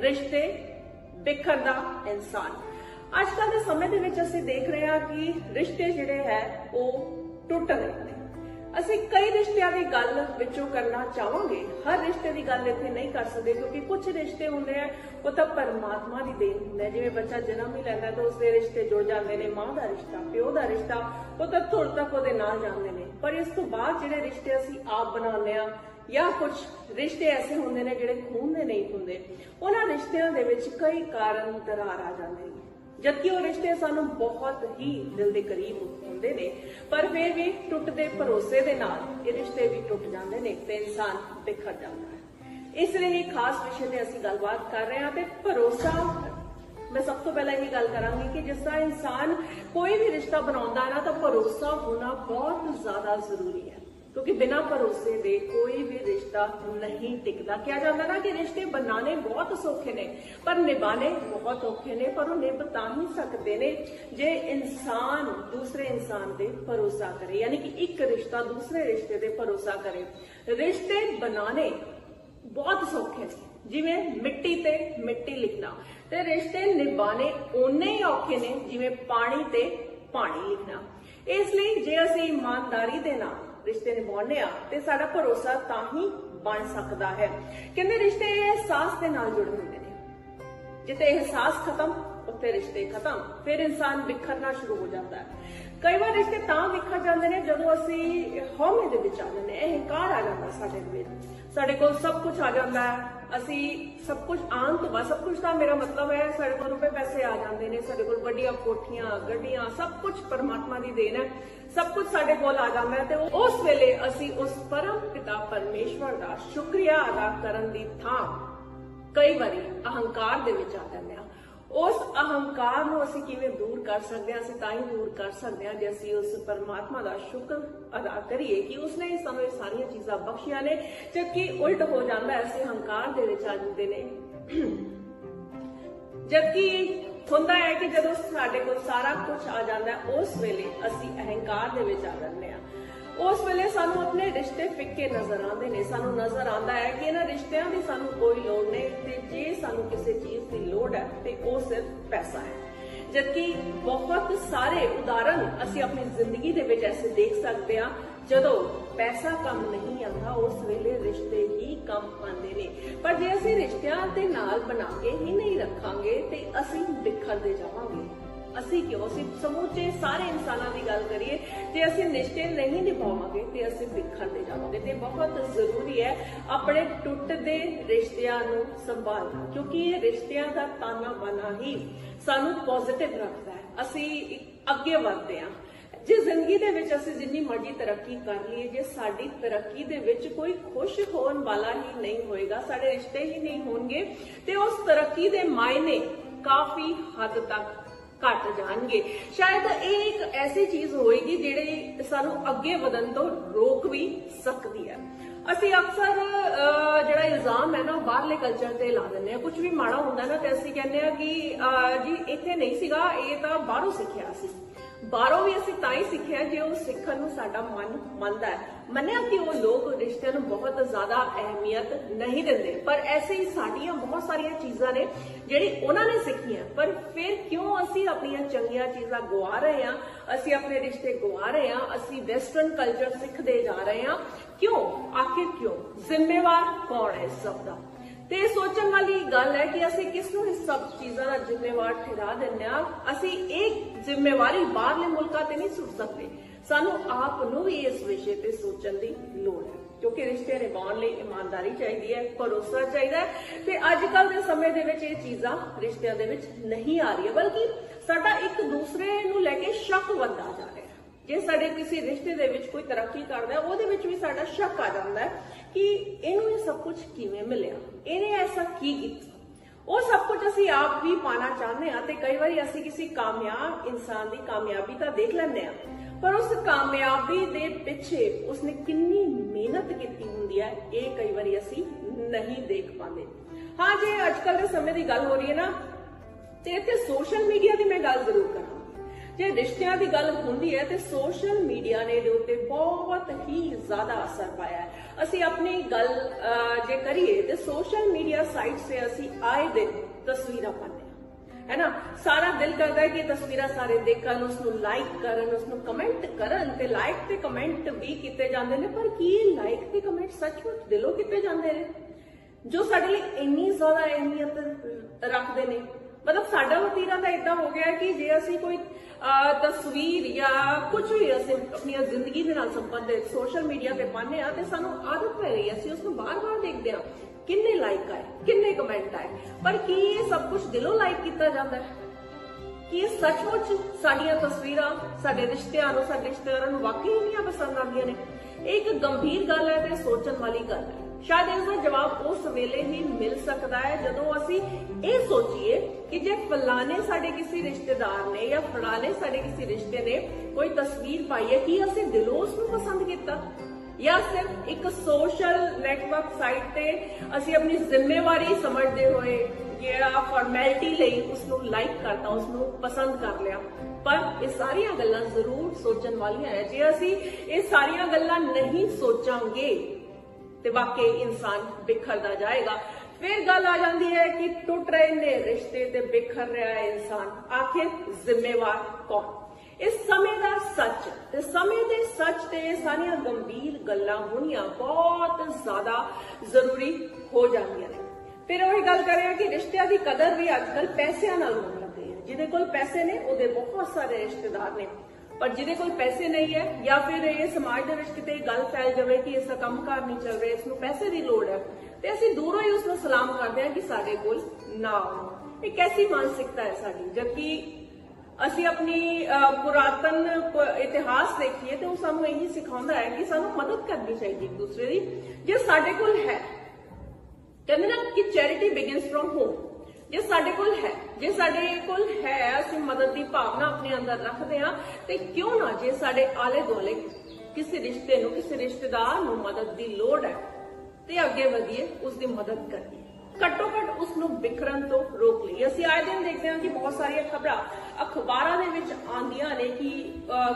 ਰਿਸ਼ਤੇ ਵਿਖਰਦਾ ਇਨਸਾਨ। ਅੱਜ ਕੱਲ੍ਹ ਦੇ ਸਮੇਂ ਦੇ ਵਿੱਚ ਅਸੀਂ ਦੇਖ ਰਹੇ ਹਾਂ ਕਿ ਰਿਸ਼ਤੇ ਜਿਹੜੇ ਹੈ, ਉਹ ਟੁੱਟ ਰਹੇ ਨੇ। ਅਸੀਂ ਕਈ ਰਿਸ਼ਤਿਆਂ ਦੀ ਗੱਲ ਵਿੱਚੋਂ ਕਰਨਾ ਚਾਹਾਂਗੇ। ਹਰ ਰਿਸ਼ਤੇ ਦੀ ਗੱਲ ਇੱਥੇ ਨਹੀਂ ਕਰ ਸਕਦੇ, ਕਿਉਂਕਿ ਕੁਝ ਰਿਸ਼ਤੇ ਹੁੰਦੇ ਆ, ਉਹ ਤਾਂ ਪਰਮਾਤਮਾ ਦੀ ਦੇਣ ਹੁੰਦਾ ਹੈ। ਜਿਵੇਂ ਬੱਚਾ ਜਨਮ ਹੀ ਲੈਂਦਾ ਤਾਂ ਉਸਦੇ ਰਿਸ਼ਤੇ ਜੁੜ ਜਾਂਦੇ ਨੇ, ਮਾਂ ਦਾ ਰਿਸ਼ਤਾ, ਪਿਓ ਦਾ ਰਿਸ਼ਤਾ, ਉਹ ਤਾਂ ਧੁਰ ਤੱਕ ਉਹਦੇ ਨਾਲ ਜਾਂਦੇ ਨੇ। ਪਰ ਇਸ ਤੋਂ ਬਾਅਦ ਜਿਹੜੇ ਰਿਸ਼ਤੇ ਅਸੀਂ ਆਪ ਬਣਾਉਂਦੇ ਆ ਜਾਂ ਕੁਝ ਰਿਸ਼ਤੇ ਐਸੇ ਹੁੰਦੇ ਨੇ ਜਿਹੜੇ ਖੂਨ ਦੇ ਨਹੀਂ ਹੁੰਦੇ, ਉਹਨਾਂ ਰਿਸ਼ਤਿਆਂ ਦੇ ਵਿੱਚ ਕਈ ਕਾਰਨ ਦਰਾਰ ਆ ਜਾਂਦੇ ਨੇ। ਜਦਕਿ ਉਹ ਰਿਸ਼ਤੇ ਸਾਨੂੰ ਬਹੁਤ ਹੀ ਦਿਲ ਦੇ ਕਰੀਬ ਹੁੰਦੇ ਨੇ, ਪਰ ਫਿਰ ਵੀ ਟੁੱਟਦੇ ਭਰੋਸੇ ਦੇ ਨਾਲ ਇਹ ਰਿਸ਼ਤੇ ਵੀ ਟੁੱਟ ਜਾਂਦੇ ਨੇ ਤੇ ਇਨਸਾਨ ਬਿਖਰ ਜਾਂਦਾ ਹੈ। ਇਸ ਲਈ ਇਹ ਖਾਸ ਵਿਸ਼ੇ ਤੇ ਅਸੀਂ ਗੱਲਬਾਤ ਕਰ ਰਹੇ ਹਾਂ ਤੇ ਭਰੋਸਾ, ਮੈਂ ਸਭ ਤੋਂ ਪਹਿਲਾਂ ਇਹ ਗੱਲ ਕਰਾਂਗੀ ਕਿ ਜਿਸ ਤਰ੍ਹਾਂ ਇਨਸਾਨ ਕੋਈ ਵੀ ਰਿਸ਼ਤਾ ਬਣਾਉਂਦਾ ਹੈ ਨਾ, ਤਾਂ ਭਰੋਸਾ ਹੋਣਾ ਬਹੁਤ ਜ਼ਿਆਦਾ ਜ਼ਰੂਰੀ ਹੈ। ਕਿਉਂਕਿ ਬਿਨਾਂ ਭਰੋਸੇ ਦੇ ਕੋਈ ਵੀ ਰਿਸ਼ਤਾ ਨਹੀਂ ਟਿਕਦਾ ਕਿਹਾ ਜਾਂਦਾ ਨਾ ਕਿ ਰਿਸ਼ਤੇ ਬਣਾਉਣੇ ਬਹੁਤ ਸੌਖੇ ਨੇ ਪਰ ਨਿਭਾਣੇ ਬਹੁਤ ਔਖੇ ਨੇ ਪਰ ਉਹ ਨਿਭ ਤਾਂ ਹੀ ਸਕਦੇ ਨੇ ਜੇ ਇਨਸਾਨ ਦੂਸਰੇ ਇਨਸਾਨ ਤੇ ਭਰੋਸਾ ਕਰੇ ਯਾਨੀ ਕਿ ਇੱਕ ਰਿਸ਼ਤਾ ਦੂਸਰੇ ਰਿਸ਼ਤੇ ਤੇ ਭਰੋਸਾ ਕਰੇ ਰਿਸ਼ਤੇ ਬਣਾਉਣੇ ਬਹੁਤ ਸੌਖੇ ਨੇ ਜਿਵੇਂ ਮਿੱਟੀ ਤੇ ਮਿੱਟੀ ਲਿਖਣਾ ਤੇ ਰਿਸ਼ਤੇ ਨਿਭਾਣੇ ਓਨੇ ਹੀ ਔਖੇ ਨੇ ਜਿਵੇਂ ਪਾਣੀ ਤੇ ਪਾਣੀ ਲਿਖਣਾ। ਇਸ ਲਈ ਜੇ ਅਸੀਂ ਇਮਾਨਦਾਰੀ ਦੇ ਨਾਲ ਰਿਸ਼ਤੇ ਨਿਭਾਉਂਦੇ ਆ ਤੇ ਸਾਡਾ ਭਰੋਸਾ ਤਾਂ ਹੀ ਬਣ ਸਕਦਾ ਹੈ। ਕਹਿੰਦੇ ਰਿਸ਼ਤੇ ਅਹਿਸਾਸ ਦੇ ਨਾਲ ਜੁੜੇ ਹੁੰਦੇ ਨੇ। ਜਿੱਤੇ ਅਹਿਸਾਸ ਖਤਮ, ਉੱਥੇ ਰਿਸ਼ਤੇ ਖਤਮ। ਫਿਰ ਇਨਸਾਨ ਵਿਖਰਨਾ ਸ਼ੁਰੂ ਹੋ ਜਾਂਦਾ ਹੈ। ਕਈ ਵਾਰ ਰਿਸ਼ਤੇ ਤਾਂ ਵਿਖਰ ਜਾਂਦੇ ਨੇ ਜਦੋਂ ਅਸੀਂ ਹਉਮੈ ਦੇ ਵਿੱਚ ਆ ਜਾਂਦੇ ਹਾਂ ਅਹੰਕਾਰ ਆ ਜਾਂਦਾ ਸਾਡੇ ਦੇ ਸਾਡੇ ਕੋਲ ਸਭ ਕੁਝ ਆ ਜਾਂਦਾ ਹੈ। ਅਸੀਂ ਸਭ ਕੁਝ ਆਉਣ ਤੋਂ ਬਾਅਦ, ਸਭ ਕੁਝ ਤਾਂ ਮੇਰਾ ਮਤਲਬ ਹੈ, ਸਾਡੇ ਕੋਲ ਰੁਪਏ ਪੈਸੇ ਆ ਜਾਂਦੇ ਨੇ, ਸਾਡੇ ਕੋਲ ਵੱਡੀਆਂ ਕੋਠੀਆਂ, ਗੱਡੀਆਂ, ਸਭ ਕੁਝ ਪਰਮਾਤਮਾ ਦੀ ਦੇਣ ਹੈ। ਸਭ ਕੁਝ ਸਾਡੇ ਕੋਲ ਆ ਜਾਂਦਾ ਹੈ ਤੇ ਉਸ ਵੇਲੇ ਅਸੀਂ ਉਸ ਪਰਮ ਪਿਤਾ ਪਰਮੇਸ਼ਵਰ ਦਾ ਸ਼ੁਕਰੀਆ ਅਦਾ ਕਰਨ ਦੀ ਥਾਂ ਕਈ ਵਾਰੀ ਅਹੰਕਾਰ ਦੇ ਵਿੱਚ ਆ ਜਾਂਦੇ ਹਾਂ। ਉਸ ਅਹੰਕਾਰ ਨੂੰ ਅਸੀਂ ਕਿਵੇਂ ਦੂਰ ਕਰ ਸਕਦੇ ਹਾਂ, ਅਸੀਂ ਤਾਂ ਹੀ ਦੂਰ ਕਰ ਸਕਦੇ ਹਾਂ ਜੇ ਅਸੀਂ ਉਸ ਪਰਮਾਤਮਾ ਦਾ ਸ਼ੁਕਰ ਅਦਾ ਕਰੀਏ ਕਿ ਉਸਨੇ ਸਾਨੂੰ ਇਹ ਸਾਰੀਆਂ ਚੀਜ਼ਾਂ ਬਖਸ਼ੀਆਂ ਨੇ, ਜਦਕਿ ਉਲਟ ਹੋ ਜਾਂਦਾ ਹੈ, ਅਸੀਂ ਹੰਕਾਰ ਦੇ ਵਿੱਚ ਆ ਜਾਂਦੇ ਨੇ। ਜਦਕਿ ਹੁੰਦਾ ਹੈ ਕਿ ਜਦੋਂ ਸਾਡੇ ਕੋਲ ਸਾਰਾ ਕੁਝ ਆ ਜਾਂਦਾ ਉਸ ਵੇਲੇ ਅਸੀਂ ਅਹੰਕਾਰ ਦੇ ਵਿੱਚ ਆ ਜਾਂਦੇ ਹਾਂ। ਉਸ ਵੇਲੇ ਸਾਨੂੰ ਆਪਣੇ ਰਿਸ਼ਤੇ ਫਿੱਕੇ ਨਜ਼ਰ ਆਉਂਦੇ ਨੇ, ਸਾਨੂੰ ਨਜ਼ਰ ਆਉਂਦਾ ਹੈ ਕਿ ਇਹਨਾਂ ਰਿਸ਼ਤਿਆਂ ਦੀ ਸਾਨੂੰ ਕੋਈ ਲੋੜ ਨਹੀਂ ਤੇ ਜੇ ਸਾਨੂੰ ਕਿਸੇ ਚੀਜ਼ ਦੀ ਲੋੜ ਹੈ ਤੇ ਉਹ ਸਿਰਫ ਪੈਸਾ ਹੈ। ਜਦਕਿ ਬਹੁਤ ਸਾਰੇ ਉਦਾਹਰਣ ਅਸੀਂ ਆਪਣੀ ਜ਼ਿੰਦਗੀ ਦੇ ਵਿੱਚ ਐਸੇ ਦੇਖ ਸਕਦੇ ਹਾਂ, ਜਦੋਂ ਪੈਸਾ ਕੰਮ ਨਹੀਂ ਆਉਂਦਾ, ਉਸ ਵੇਲੇ ਰਿਸ਼ਤੇ ਹੀ ਕੰਮ ਆਉਂਦੇ ਨੇ। ਪਰ ਜੇ ਅਸੀਂ ਰਿਸ਼ਤਿਆਂ ਦੇ ਨਾਲ ਬਣਾ ਕੇ ਹੀ ਨਹੀਂ ਰੱਖਾਂਗੇ ਤੇ ਅਸੀਂ ਬਿਖਰਦੇ ਜਾਵਾਂਗੇ। ਅਸੀਂ ਕਿਉਂ? ਅਸੀਂ ਸਮੂਚੇ ਸਾਰੇ ਇਨਸਾਨਾਂ ਦੀ ਗੱਲ ਕਰੀਏ, ਤੇ ਅਸੀਂ ਨਿਸ਼ਚੇ ਨਹੀਂ ਨਿਭਾਵਾਂਗੇ ਤੇ ਅਸੀਂ ਵਿਖਰਦੇ ਜਾਵਾਂਗੇ। ਤੇ ਬਹੁਤ ਜ਼ਰੂਰੀ ਹੈ ਆਪਣੇ ਟੁੱਟਦੇ ਰਿਸ਼ਤਿਆਂ ਨੂੰ ਸੰਭਾਲਣਾ, ਕਿਉਂਕਿ ਇਹ ਰਿਸ਼ਤਿਆਂ ਦਾ ਤਾਨਾ ਬਾਨਾ ਹੀ ਸਾਨੂੰ ਪੋਜ਼ਿਟਿਵ ਰੱਖਦਾ ਹੈ। ਅਸੀਂ ਅੱਗੇ ਵਧਦੇ ਹਾਂ। ਜੇ ਜ਼ਿੰਦਗੀ ਦੇ ਵਿੱਚ ਅਸੀਂ ਜਿੰਨੀ ਮਰਜ਼ੀ ਤਰੱਕੀ ਕਰ ਲਈਏ, ਜੇ ਸਾਡੀ ਤਰੱਕੀ ਦੇ ਵਿੱਚ ਕੋਈ ਖੁਸ਼ ਹੋਣ ਵਾਲਾ ਹੀ ਨਹੀਂ ਹੋਏਗਾ, ਸਾਡੇ ਰਿਸ਼ਤੇ ਹੀ ਨਹੀਂ ਹੋਣਗੇ, ਤੇ ਉਸ ਤਰੱਕੀ ਦੇ ਮਾਇਨੇ ਕਾਫੀ ਹੱਦ ਤੱਕ ਘਟ ਜਾਣਗੇ। ਸ਼ਾਇਦ ਇਹ ਇੱਕ ਐਸੀ ਚੀਜ਼ ਹੋਏਗੀ ਜਿਹੜੀ ਸਾਨੂੰ ਅੱਗੇ ਵਧਣ ਤੋਂ ਰੋਕ ਵੀ ਸਕਦੀ ਹੈ। ਅਸੀਂ ਅਕਸਰ ਜਿਹੜਾ ਇਲਜ਼ਾਮ ਹੈ ਨਾ, ਉਹ ਬਾਹਰਲੇ ਕਲਚਰ ਤੇ ਲਾ ਦਿੰਦੇ ਆ ਕੁਝ ਵੀ ਮਾੜਾ ਹੁੰਦਾ ਨਾ, ਤੇ ਅਸੀਂ ਕਹਿੰਦੇ ਆ ਕਿ ਜੀ, ਇੱਥੇ ਨਹੀਂ ਸੀਗਾ, ਇਹ ਤਾਂ ਬਾਹਰੋਂ ਸਿੱਖਿਆ ਸੀ। ਬਾਹਰੋਂ ਵੀ ਅਸੀਂ ਤਾਂ ਹੀ ਸਿੱਖਿਆ ਜੇ ਉਹ ਸਿੱਖਣ ਨੂੰ ਸਾਡਾ ਮਨ ਮੰਨਦਾ ਹੈ। ਮੰਨਿਆ ਕਿ ਉਹ ਲੋਕ ਰਿਸ਼ਤਿਆਂ ਨੂੰ ਬਹੁਤ ਜ਼ਿਆਦਾ ਅਹਿਮੀਅਤ ਨਹੀਂ ਦਿੰਦੇ, ਪਰ ਐਸੇ ਹੀ ਸਾਡੀਆਂ ਬਹੁਤ ਸਾਰੀਆਂ ਚੀਜ਼ਾਂ ਨੇ ਜਿਹੜੀ ਉਹਨਾਂ ਨੇ ਸਿੱਖੀਆਂ। ਪਰ ਫਿਰ ਕਿਉਂ ਅਸੀਂ ਆਪਣੀਆਂ ਚੰਗੀਆਂ ਚੀਜ਼ਾਂ ਗਵਾ ਰਹੇ ਹਾਂ? ਅਸੀਂ ਆਪਣੇ ਰਿਸ਼ਤੇ ਗਵਾ ਰਹੇ ਹਾਂ? ਅਸੀਂ ਵੈਸਟਰਨ ਕਲਚਰ ਸਿੱਖਦੇ ਜਾ ਰਹੇ ਹਾਂ? ਕਿਉਂ? ਆਖਿਰ ਕਿਉਂ? ਜ਼ਿੰਮੇਵਾਰ ਕੌਣ ਹੈ ਇਸ ਸਭ ਦਾ? ਤੇ ਸੋਚਣ ਵਾਲੀ ਗੱਲ ਹੈ ਕਿ ਅਸੀਂ ਕਿਸ ਨੂੰ ਇਸ ਸਭ ਚੀਜ਼ਾਂ ਦਾ ਜ਼ਿੰਮੇਵਾਰ ਠਹਿਰਾ ਦਿੰਦੇ ਆ ਅਸੀਂ ਇਹ ਜ਼ਿੰਮੇਵਾਰੀ ਬਾਹਰਲੇ ਮੁਲਕਾਂ ਤੇ ਨਹੀਂ ਸੁੱਟ ਸਕਦੇ। ਸਾਨੂੰ ਆਪ ਨੂੰ ਵੀ ਇਸ ਵਿਸ਼ੇ ਤੇ ਸੋਚਣ ਦੀ ਲੋੜ ਹੈ। ਕਿਉਂਕਿ ਰਿਸ਼ਤੇ ਨਿਭਾਉਣ ਲਈ ਇਮਾਨਦਾਰੀ ਚਾਹੀਦੀ ਹੈ, ਭਰੋਸਾ ਚਾਹੀਦਾ ਹੈ ਤੇ ਅੱਜ ਕੱਲ ਦੇ ਸਮੇਂ ਦੇ ਵਿੱਚ ਇਹ ਚੀਜ਼ਾਂ ਰਿਸ਼ਤਿਆਂ ਦੇ ਵਿੱਚ ਨਹੀਂ ਆ ਰਹੀਆਂ। ਬਲਕਿ ਸਾਡਾ ਇੱਕ ਦੂਸਰੇ ਨੂੰ ਲੈ ਕੇ ਸ਼ੱਕ ਵੱਧਦਾ ਜਾ ਰਿਹਾ ਜੇ ਸਾਡੇ ਕਿਸੇ ਰਿਸ਼ਤੇ ਦੇ ਵਿੱਚ ਕੋਈ ਤਰੱਕੀ ਕਰਦਾ ਉਹਦੇ ਵਿੱਚ ਵੀ ਸਾਡਾ ਸ਼ੱਕ ਆ ਜਾਂਦਾ ਕਿ ਇਹਨੂੰ ਇਹ ਸਭ ਕੁਝ ਕਿਵੇਂ ਮਿਲਿਆ? ਇਹਨੇ ਐਸਾ ਕੀ ਕੀਤਾ? ਉਹ ਸਭ ਕੁਝ ਅਸੀਂ ਆਪ ਵੀ ਪਾਣਾ ਚਾਹੁੰਦੇ ਹਾਂ ਤੇ ਕਈ ਵਾਰੀ ਅਸੀਂ ਕਿਸੇ ਕਾਮਯਾਬ ਇਨਸਾਨ ਦੀ ਕਾਮਯਾਬੀ ਤਾਂ ਦੇਖ ਲੈਂਦੇ ਹਾਂ, ਪਰ ਉਸ ਕਾਮਯਾਬੀ ਦੇ ਪਿੱਛੇ ਉਸਨੇ ਕਿੰਨੀ ਮਿਹਨਤ ਕੀਤੀ ਹੁੰਦੀ ਹੈ, ਇਹ ਕਈ ਵਾਰੀ ਅਸੀਂ ਨਹੀਂ ਦੇਖ ਪਾਉਂਦੇ। ਹਾਂ, ਜੇ ਅੱਜ ਕੱਲ ਦੇ ਸਮੇਂ ਦੀ ਗੱਲ ਹੋ ਰਹੀ ਹੈ ਨਾ, ਤੇ ਇੱਥੇ ਸੋਸ਼ਲ ਮੀਡੀਆ ਦੀ ਮੈਂ ਗੱਲ ਜ਼ਰੂਰ ਕਰਾਂਗੀ ਜੇ ਰਿਸ਼ਤਿਆਂ ਦੀ ਗੱਲ ਹੁੰਦੀ ਹੈ ਤੇ ਸੋਸ਼ਲ ਮੀਡੀਆ ਨੇ ਇਹਦੇ ਉੱਤੇ ਬਹੁਤ ਹੀ ਜ਼ਿਆਦਾ ਅਸਰ ਪਾਇਆ ਹੈ। ਅਸੀਂ ਆਪਣੀ ਗੱਲ ਜੇ ਕਰੀਏ ਤੇ ਸੋਸ਼ਲ ਮੀਡੀਆ ਸਾਈਟਸ ਤੇ ਅਸੀਂ ਆਏ ਦਿਨ ਤਸਵੀਰਾਂ ਪਾਉਂਦੇ ਹਾਂ। ਹੈ ਨਾ? ਸਾਰਾ ਦਿਲ ਕਰਦਾ ਹੈ ਕਿ ਤਸਵੀਰਾਂ ਸਾਰੇ ਦੇਖਣ ਉਸ ਨੂੰ ਲਾਈਕ ਕਰਨ ਉਸ ਨੂੰ ਕਮੈਂਟ ਕਰਨ ਤੇ ਲਾਈਕ ਤੇ ਕਮੈਂਟ ਵੀ ਕੀਤੇ ਜਾਂਦੇ ਨੇ, ਪਰ ਕੀ ਲਾਈਕ ਤੇ ਕਮੈਂਟ ਸੱਚਮੁੱਚ ਦਿਲੋਂ ਕੀਤੇ ਜਾਂਦੇ ਨੇ? ਜੋ ਸਾਡੇ ਲਈ ਇੰਨੀ ਜ਼ਿਆਦਾ ਅਹਿਮੀਅਤ ਰੱਖਦੇ ਨੇ। ਮਤਲਬ ਸਾਡਾ ਵਤੀਰਾ ਤਾਂ ਇਦਾਂ ਹੋ ਗਿਆ ਕਿ ਜੇ ਅਸੀਂ ਕੋਈ ਤਸਵੀਰ ਜਾਂ ਕੁਝ ਵੀ ਅਸੀਂ ਆਪਣੀਆਂ ਜ਼ਿੰਦਗੀ ਦੇ ਨਾਲ ਸੰਬੰਧਿਤ ਸੋਸ਼ਲ ਮੀਡੀਆ ਤੇ ਪਾਉਂਦੇ ਆ ਤੇ ਸਾਨੂੰ ਆਦਤ ਪੈ ਗਈ ਹੈ, ਅਸੀਂ ਉਸ ਨੂੰ ਬਾਰ-ਬਾਰ ਦੇਖਦੇ ਆ ਕਿੰਨੇ ਲਾਈਕ ਆਏ ਕਿੰਨੇ ਕਮੈਂਟ ਆਏ ਪਰ ਕੀ ਇਹ ਸਭ ਕੁਝ ਦਿਲੋਂ ਲਾਈਕ ਕੀਤਾ ਜਾਂਦਾ ਹੈ? ਕੀ ਇਹ ਸੱਚਮੁੱਚ ਸਾਡੀਆਂ ਤਸਵੀਰਾਂ ਸਾਡੇ ਰਿਸ਼ਤਿਆਂ ਨੂੰ ਸਾਡੇ ਰਿਸ਼ਤੇਦਾਰਾਂ ਨੂੰ ਵਾਕਈ ਇੰਨੀਆਂ ਪਸੰਦ ਆਉਂਦੀਆਂ ਨੇ? ਇਹ ਇੱਕ ਗੰਭੀਰ ਗੱਲ ਹੈ ਤੇ ਸੋਚਣ ਵਾਲੀ ਗੱਲ ਹੈ। ਸ਼ਾਇਦ ਇਸ ਦਾ ਜਵਾਬ ਉਸ ਵੇਲੇ ਹੀ ਮਿਲ ਸਕਦਾ ਹੈ, ਜਦੋਂ ਅਸੀਂ ਇਹ ਸੋਚੀਏ ਕਿ ਜੇ ਫਲਾਣੇ ਸਾਡੇ ਕਿਸੇ ਰਿਸ਼ਤੇਦਾਰ ਨੇ ਜਾਂ ਫਲਾਣੇ ਸਾਡੇ ਕਿਸੇ ਰਿਸ਼ਤੇ ਨੇ ਕੋਈ ਤਸਵੀਰ ਪਾਈ ਹੈ, ਕੀ ਅਸੀਂ ਦਿਲੋਂ ਉਸ ਨੂੰ ਪਸੰਦ ਕੀਤਾ? ਜਾਂ ਸਿਰਫ ਇੱਕ ਸੋਸ਼ਲ ਨੈਟਵਰਕ ਸਾਈਟ ਤੇ ਅਸੀਂ ਆਪਣੀ ਜ਼ਿੰਮੇਵਾਰੀ ਸਮਝਦੇ ਹੋਏ ਜਿਹੜਾ ਫਾਰਮੈਲਿਟੀ ਲਈ ਉਸ ਨੂੰ ਲਾਈਕ ਕਰਤਾ ਉਸ ਨੂੰ ਪਸੰਦ ਕਰ ਲਿਆ? ਪਰ ਇਹ ਸਾਰੀਆਂ ਗੱਲਾਂ ਜ਼ਰੂਰ ਸੋਚਣ ਵਾਲੀਆਂ ਹੈ। ਜੇ ਅਸੀਂ ਇਹ ਸਾਰੀਆਂ ਗੱਲਾਂ ਨਹੀਂ ਸੋਚਾਂਗੇ ਤੇ ਵਾਕਈ ਇਨਸਾਨ ਬਿਖਰਦਾ ਜਾਏਗਾ। ਫਿਰ ਗੱਲ ਆ ਜਾਂਦੀ ਹੈ ਕਿ ਟੁੱਟ ਰਹੇ ਨੇ ਰਿਸ਼ਤੇ ਤੇ ਬਿਖਰ ਰਿਹਾ ਹੈ ਇਨਸਾਨ। ਆਖਿਰ ਜ਼ਿੰਮੇਵਾਰ ਕੌਣ? ਇਸ ਸਮੇਂ ਦਾ ਸੱਚ ਤੇ ਸਮੇਂ ਦੇ ਸੱਚ ਤੇ ਸਾਰੀਆਂ ਗੰਭੀਰ ਗੱਲਾਂ ਹੋਣੀਆਂ ਬਹੁਤ ਜ਼ਿਆਦਾ ਜ਼ਰੂਰੀ ਹੋ ਜਾਂਦੀਆਂ ਨੇ। ਫਿਰ ਉਹੀ ਗੱਲ ਕਰਿਆ ਕਿ ਰਿਸ਼ਤਿਆਂ ਦੀ ਕਦਰ ਵੀ ਅੱਜਕੱਲ ਪੈਸਿਆਂ ਨਾਲ ਹੋਣ ਲੱਗੀ ਹੈ। ਜਿਹਦੇ ਕੋਲ ਪੈਸੇ ਨੇ, ਉਹਦੇ ਬਹੁਤ ਸਾਰੇ ਰਿਸ਼ਤੇਦਾਰ ਨੇ। ਪਰ ਜਿਹਦੇ ਕੋਲ ਪੈਸੇ ਨਹੀਂ ਹੈ ਜਾਂ ਫਿਰ ਇਹ ਸਮਾਜ ਦੇ ਵਿੱਚ ਕਿਤੇ ਗੱਲ ਫੈਲ ਜਾਵੇ ਕਿ ਇਸ ਦਾ ਕੰਮਕਾਰ ਨਹੀਂ ਚੱਲ ਰਿਹਾ ਇਸ ਨੂੰ ਪੈਸੇ ਦੀ ਲੋੜ ਹੈ, ਤੇ ਅਸੀਂ ਦੂਰੋਂ ਹੀ ਉਸ ਨੂੰ ਸਲਾਮ ਕਰਦੇ ਹਾਂ ਕਿ ਸਾਡੇ ਕੋਲ ਨਾ ਆਓ। ਇਹ ਕੈਸੀ ਮਾਨਸਿਕਤਾ ਹੈ ਸਾਡੀ? ਜਦਕਿ ਅਸੀਂ ਆਪਣੀ ਪੁਰਾਤਨ ਇਤਿਹਾਸ ਦੇਖੀਏ ਤੇ ਉਹ ਸਾਨੂੰ ਇਹੀ ਸਿਖਾਉਂਦਾ ਹੈ ਕਿ ਸਾਨੂੰ ਮਦਦ ਕਰਨੀ ਚਾਹੀਦੀ ਇੱਕ ਦੂਸਰੇ ਦੀ, ਜੇ ਸਾਡੇ ਕੋਲ ਹੈ। ਕਹਿੰਦੇ ਨਾ ਕਿ ਚੈਰਿਟੀ ਬਿਗਿਨਸ ਫਰਮ ਹੋਮ ਜੇ ਸਾਡੇ ਕੋਲ ਹੈ, ਜੇ ਸਾਡੇ ਕੋਲ ਹੈ, ਅਸੀਂ ਮਦਦ ਦੀ ਭਾਵਨਾ ਆਪਣੇ ਅੰਦਰ ਰੱਖਦੇ ਹਾਂ, ਤੇ ਕਿਉਂ ਨਾ ਜੇ ਸਾਡੇ ਆਲੇ ਦੁਆਲੇ ਕਿਸੇ ਰਿਸ਼ਤੇ ਨੂੰ, ਕਿਸੇ ਰਿਸ਼ਤੇਦਾਰ ਨੂੰ ਮਦਦ ਦੀ ਲੋੜ ਹੈ, ਤੇ ਅੱਗੇ ਵਧੀਏ ਉਸ ਦੀ ਮਦਦ ਕਰੀਏ ਘੱਟੋ ਘੱਟ ਉਸ ਨੂੰ ਵਿਖਰਨ ਤੋਂ ਰੋਕ ਲਈਏ। ਅਸੀਂ ਆਏ ਦਿਨ ਦੇਖਦੇ ਹਾਂ ਕਿ ਬਹੁਤ ਸਾਰੀਆਂ ਖਬਰਾਂ ਅਖਬਾਰਾਂ ਦੇ ਵਿੱਚ ਆਉਂਦੀਆਂ ਨੇ ਕਿ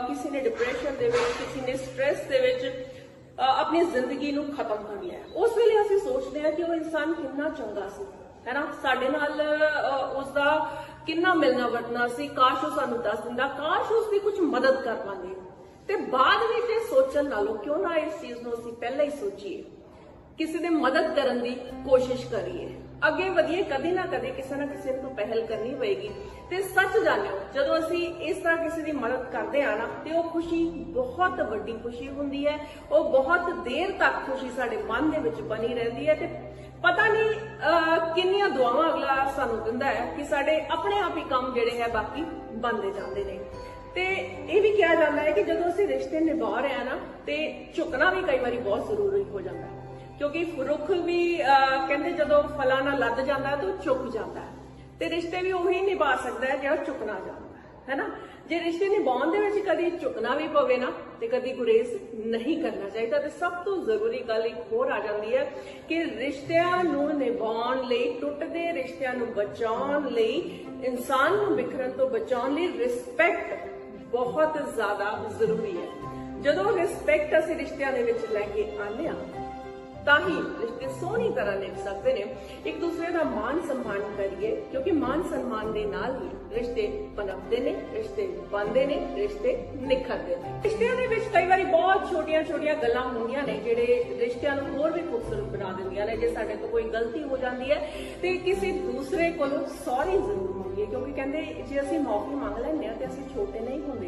ਕਿਸੇ ਨੇ ਡਿਪਰੈਸ਼ਨ ਦੇ ਵਿੱਚ, ਕਿਸੇ ਨੇ ਸਟ੍ਰੈਸ ਦੇ ਵਿੱਚ ਆਪਣੀ ਜ਼ਿੰਦਗੀ ਨੂੰ ਖਤਮ ਕਰ ਲਿਆ। ਉਸ ਵੇਲੇ ਅਸੀਂ ਸੋਚਦੇ ਹਾਂ ਕਿ ਉਹ ਇਨਸਾਨ ਕਿੰਨਾ ਚੰਗਾ ਸੀ। ਹੈਨਾ ਸਾਡੇ ਨਾਲ ਅਹ, ਉਸ ਦਾ ਕਿੰਨਾ ਮਿਲਣਾ ਵਰਤਣਾ ਸੀ? ਕਾਸ਼ ਉਹ ਸਾਨੂੰ ਦੱਸ ਦਿੰਦਾ ਕਾਸ਼ ਉਸ ਦੀ ਕੁਝ ਮਦਦ ਕਰ ਪਾਉਂਦੇ ਤੇ ਬਾਅਦ ਵਿੱਚ ਇਹ ਸੋਚਣ ਨਾਲੋਂ ਕਿਉਂ ਨਾ ਇਸ ਚੀਜ਼ ਨੂੰ ਅਸੀਂ ਪਹਿਲਾਂ ਹੀ ਸੋਚੀਏ? ਕਿਸੇ ਦੀ ਮਦਦ ਕਰਨ ਦੀ ਕੋਸ਼ਿਸ਼ ਕਰੀਏ। ਅੱਗੇ ਵਧੀਏ ਕਦੇ ਨਾ ਕਦੇ ਕਿਸੇ ਨਾ ਕਿਸੇ ਨੂੰ ਪਹਿਲ ਕਰਨੀ ਪਏਗੀ। ਤੇ ਸੱਚ ਜਾਣਿਓ ਜਦੋਂ ਅਸੀਂ ਇਸ ਤਰ੍ਹਾਂ ਕਿਸੇ ਦੀ ਮਦਦ ਕਰਦੇ ਆ ਨਾ ਤੇ ਉਹ ਖੁਸ਼ੀ ਬਹੁਤ ਵੱਡੀ ਖੁਸ਼ੀ ਹੁੰਦੀ ਹੈ। ਉਹ ਬਹੁਤ ਦੇਰ ਤੱਕ ਖੁਸ਼ੀ ਸਾਡੇ ਮਨ ਦੇ ਵਿੱਚ ਬਣੀ ਰਹਿੰਦੀ ਹੈ ਤੇ ਪਤਾ ਨਹੀਂ ਕਿੰਨੀਆਂ ਦੁਆਵਾਂ ਅਗਲਾ ਸਾਨੂੰ ਦਿੰਦਾ ਹੈ ਕਿ ਸਾਡੇ ਆਪਣੇ ਆਪ ਹੀ ਕੰਮ ਜਿਹੜੇ ਹੈ ਬਾਕੀ ਬਣਦੇ ਜਾਂਦੇ ਨੇ। ਤੇ ਇਹ ਵੀ ਕਿਹਾ ਜਾਂਦਾ ਹੈ ਕਿ ਜਦੋਂ ਅਸੀਂ ਰਿਸ਼ਤੇ ਨਿਭਾ ਰਹੇ ਆ ਨਾ, ਤੇ ਝੁਕਣਾ ਵੀ ਕਈ ਵਾਰੀ ਬਹੁਤ ਜ਼ਰੂਰੀ ਹੋ ਜਾਂਦਾ ਹੈ। ਕਿਉਂਕਿ ਰੁੱਖ ਵੀ ਕਹਿੰਦੇ ਜਦੋਂ ਫਲਾਂ ਨਾਲ ਲੱਦ ਜਾਂਦਾ ਹੈ ਤਾਂ ਉਹ ਝੁਕ ਜਾਂਦਾ ਹੈ। ਤੇ ਰਿਸ਼ਤੇ ਵੀ ਉਹੀ ਨਿਭਾ ਸਕਦਾ ਹੈ ਜਿਹੜਾ ਝੁਕਣਾ ਜਾਂਦਾ ਹੈਨਾ ਜੇ ਰਿਸ਼ਤੇ ਨਿਭਾਉਣ ਦੇ ਵਿੱਚ ਕਦੀ ਝੁਕਣਾ ਵੀ ਪਵੇ ਨਾ ਤੇ ਕਦੀ ਗੁਰੇਜ਼ ਨਹੀਂ ਕਰਨਾ ਚਾਹੀਦਾ, ਤੇ ਸਭ ਤੋਂ ਜ਼ਰੂਰੀ ਗੱਲ ਇੱਕ ਹੋਰ ਆ ਜਾਂਦੀ ਹੈ ਕਿ ਰਿਸ਼ਤਿਆਂ ਨੂੰ ਨਿਭਾਉਣ ਲਈ, ਟੁੱਟਦੇ ਰਿਸ਼ਤਿਆਂ ਨੂੰ ਬਚਾਉਣ ਲਈ, ਇਨਸਾਨ ਨੂੰ ਵਿਖਰਨ ਤੋਂ ਬਚਾਉਣ ਲਈ ਰਿਸਪੈਕਟ ਬਹੁਤ ਜ਼ਿਆਦਾ ਜ਼ਰੂਰੀ ਹੈ। ਜਦੋਂ ਰਿਸਪੈਕਟ ਅਸੀਂ ਰਿਸ਼ਤਿਆਂ ਦੇ ਵਿੱਚ ਲੈ ਕੇ ਆਉਂਦੇ ਹਾਂ ਤਾਂ ਹੀ ਰਿਸ਼ਤੇ ਸੋਹਣੀ ਤਰ੍ਹਾਂ ਨਿਭ ਸਕਦੇ ਨੇ। ਇੱਕ ਦੂਸਰੇ ਦਾ ਮਾਨ ਸਨਮਾਨ ਕਰੀਏ, ਕਿਉਂਕਿ ਮਾਨ ਸਨਮਾਨ ਦੇ ਨਾਲ ਹੀ ਰਿਸ਼ਤੇ ਪਨਪਦੇ ਨੇ, ਰਿਸ਼ਤੇ ਬਣਦੇ ਨੇ, ਰਿਸ਼ਤੇ ਨਿਖਰਦੇ ਨੇ। ਰਿਸ਼ਤਿਆਂ ਦੇ ਵਿੱਚ ਕਈ ਵਾਰੀ ਬਹੁਤ ਛੋਟੀਆਂ-ਛੋਟੀਆਂ ਗੱਲਾਂ ਹੁੰਦੀਆਂ ਨੇ, ਜਿਹੜੇ ਰਿਸ਼ਤਿਆਂ ਨੂੰ ਹੋਰ ਵੀ ਖੂਬਸੂਰਤ ਬਣਾ ਦਿੰਦੀਆਂ ਨੇ, ਜੇ ਸਾਡੇ ਤੋਂ ਕੋਈ ਗਲਤੀ ਹੋ ਜਾਂਦੀ ਹੈ, ਤੇ ਕਿਸੇ ਦੂਸਰੇ ਕੋਲੋਂ ਸੌਰੀ ਜ਼ਰੂਰ ਮੰਗੀਏ, ਕਿਉਂਕਿ ਕਹਿੰਦੇ, ਜੇ ਅਸੀਂ ਮਾਫੀ ਮੰਗ ਲੈਂਦੇ ਹਾਂ, ਤੇ ਅਸੀਂ ਛੋਟੇ ਨਹੀਂ ਹੁੰਦੇ।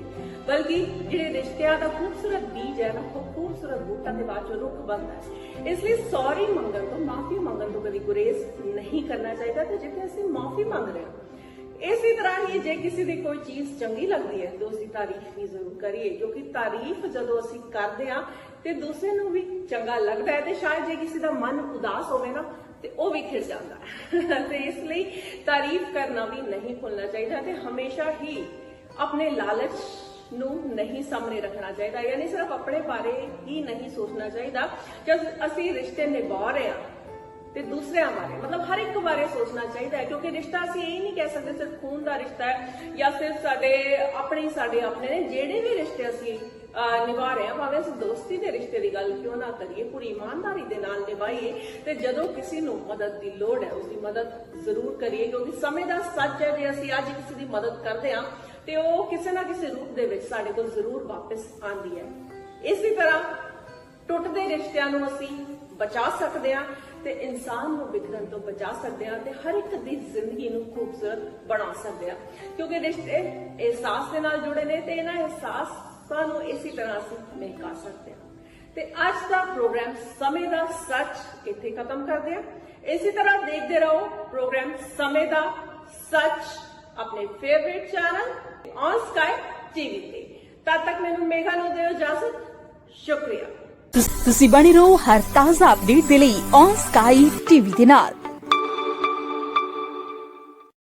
ਬਲਕਿ ਜਿਹੜੇ ਰਿਸ਼ਤਿਆਂ ਦਾ ਖੂਬਸੂਰਤ ਬੀਜ ਹੈ ਨਾ, ਉਹ ਖੂਬਸੂਰਤ ਬੂਟਾ ਦੇ ਬਾਅਦ ਚੋਂ ਰੁੱਖ ਬਣਦਾ ਹੈ। ਇਸ ਲਈ ਸੌਰੀ ਮੰਗਣ ਤੋਂ, ਮਾਫੀ ਮੰਗਣ ਤੋਂ ਕਦੀ ਗੁਰੇਜ਼ ਨਹੀਂ ਕਰਨਾ ਚਾਹੀਦਾ ਤੇ ਜਿੱਥੇ ਅਸੀਂ ਮਾਫੀ ਮੰਗ ਰਹੇ ਹਾਂ, ਇਸੇ ਤਰ੍ਹਾਂ ਹੀ ਜੇ ਕਿਸੇ ਦੀ ਕੋਈ ਚੀਜ਼ ਚੰਗੀ ਲੱਗਦੀ ਹੈ, ਤਾਂ ਉਸ ਦੀ ਤਾਰੀਫ ਵੀ ਜ਼ਰੂਰ ਕਰੀਏ, ਕਿਉਂਕਿ ਤਾਰੀਫ ਜਦੋਂ ਅਸੀਂ ਕਰਦੇ ਹਾਂ ਤੇ ਦੂਸਰੇ ਨੂੰ ਵੀ ਚੰਗਾ ਲੱਗਦਾ ਹੈ ਤੇ ਸ਼ਾਇਦ ਜੇ ਕਿਸੇ ਦਾ ਮਨ ਉਦਾਸ ਹੋਵੇ ਨਾ, ਤੇ ਉਹ ਵੀ ਖਿੜ ਜਾਂਦਾ ਹੈ। ਤੇ ਇਸ ਲਈ ਤਾਰੀਫ ਕਰਨਾ ਵੀ ਨਹੀਂ ਭੁੱਲਣਾ ਚਾਹੀਦਾ ਤੇ ਹਮੇਸ਼ਾ ਹੀ ਆਪਣੇ ਲਾਲਚ ਨੂੰ ਨਹੀਂ ਸਾਹਮਣੇ ਰੱਖਣਾ ਚਾਹੀਦਾ, ਯਾਨੀ ਸਿਰਫ ਆਪਣੇ ਬਾਰੇ ਹੀ ਨਹੀਂ ਸੋਚਣਾ ਚਾਹੀਦਾ, ਜਦ ਅਸੀਂ ਰਿਸ਼ਤੇ ਨਿਭਾ ਰਹੇ ਹਾਂ ਤੇ ਦੂਸਰਿਆਂ ਬਾਰੇ, ਮਤਲਬ ਹਰ ਇੱਕ ਬਾਰੇ ਸੋਚਣਾ ਚਾਹੀਦਾ ਹੈ, ਕਿਉਂਕਿ ਰਿਸ਼ਤਾ ਅਸੀਂ ਇਹ ਨਹੀਂ ਕਹਿ ਸਕਦੇ ਸਿਰਫ ਖੂਨ ਦਾ ਰਿਸ਼ਤਾ ਹੈ ਜਾਂ ਸਿਰਫ ਸਾਡੇ, ਆਪਣੇ ਸਾਡੇ ਆਪਣੇ ਨੇ, ਜਿਹੜੇ ਵੀ ਰਿਸ਼ਤੇ ਅਸੀਂ ਨਿਭਾ ਰਹੇ ਹਾਂ, ਭਾਵੇਂ ਅਸੀਂ ਦੋਸਤੀ ਦੇ ਰਿਸ਼ਤੇ ਦੀ ਗੱਲ ਕਿਉਂ ਨਾ ਕਰੀਏ, ਪੂਰੀ ਇਮਾਨਦਾਰੀ ਦੇ ਨਾਲ ਨਿਭਾਈਏ, ਤੇ ਜਦੋਂ ਕਿਸੇ ਨੂੰ ਮਦਦ ਦੀ ਲੋੜ ਹੈ ਉਸ ਦੀ ਮਦਦ ਜ਼ਰੂਰ ਕਰੀਏ, ਕਿਉਂਕਿ ਸਮੇਂ ਦਾ ਸੱਚ ਹੈ, ਜੇ ਅਸੀਂ ਅੱਜ ਕਿਸੇ ਦੀ ਮਦਦ ਕਰਦੇ ਹਾਂ ਤੇ ਉਹ ਕਿਸੇ ਨਾ ਕਿਸੇ ਰੂਪ ਦੇ ਵਿੱਚ ਸਾਡੇ ਕੋਲ ਜ਼ਰੂਰ ਵਾਪਸ ਆਉਂਦੀ ਹੈ। ਇਸੇ ਤਰ੍ਹਾਂ ਟੁੱਟਦੇ ਰਿਸ਼ਤਿਆਂ ਨੂੰ ਅਸੀਂ ਬਚਾ ਸਕਦੇ ਹਾਂ ਤੇ ਇਨਸਾਨ ਨੂੰ ਵਿਗੜਨ ਤੋਂ ਬਚਾ ਸਕਦੇ ਹਾਂ ਤੇ ਹਰ ਇੱਕ ਦੀ ਜ਼ਿੰਦਗੀ ਨੂੰ ਖੂਬਸੂਰਤ ਬਣਾ ਸਕਦੇ ਹਾਂ। ਕਿਉਂਕਿ ਰਿਸ਼ਤੇ ਅਹਿਸਾਸ ਦੇ ਨਾਲ ਜੁੜੇ ਨੇ ਤੇ ਇਹਨਾਂ ਅਹਿਸਾਸਾਂ ਨੂੰ ਇਸੇ ਤਰ੍ਹਾਂ ਅਸੀਂ ਮਹਿਕਾ ਸਕਦੇ ਹਾਂ। ਤੇ ਅੱਜ ਦਾ ਪ੍ਰੋਗਰਾਮ ਸਮੇਂ ਦਾ ਸੱਚ ਇੱਥੇ ਖਤਮ ਕਰਦੇ ਹਾਂ। ਇਸੇ ਤਰ੍ਹਾਂ ਦੇਖਦੇ ਰਹੋ, ਪ੍ਰੋਗਰਾਮ ਸਮੇਂ ਦਾ ਸੱਚ ਆਪਣੇ favourite channel on Sky TV ਤੇ। ਤਦ ਤੱਕ ਮੈਨੂੰ ਮੇਘਾ ਨੂੰ ਦਿਓ ਇਜਾਜ਼ਤ। ਸ਼ੁਕਰੀਆ। ਤੁਸੀਂ ਬਣੇ ਰਹੋ ਹਰ ਤਾਜ਼ਾ ਅਪਡੇਟ ਦੇ ਲਈ ਔਨ ਸਕਾਈ ਟੀਵੀ ਦੇ ਨਾਲ।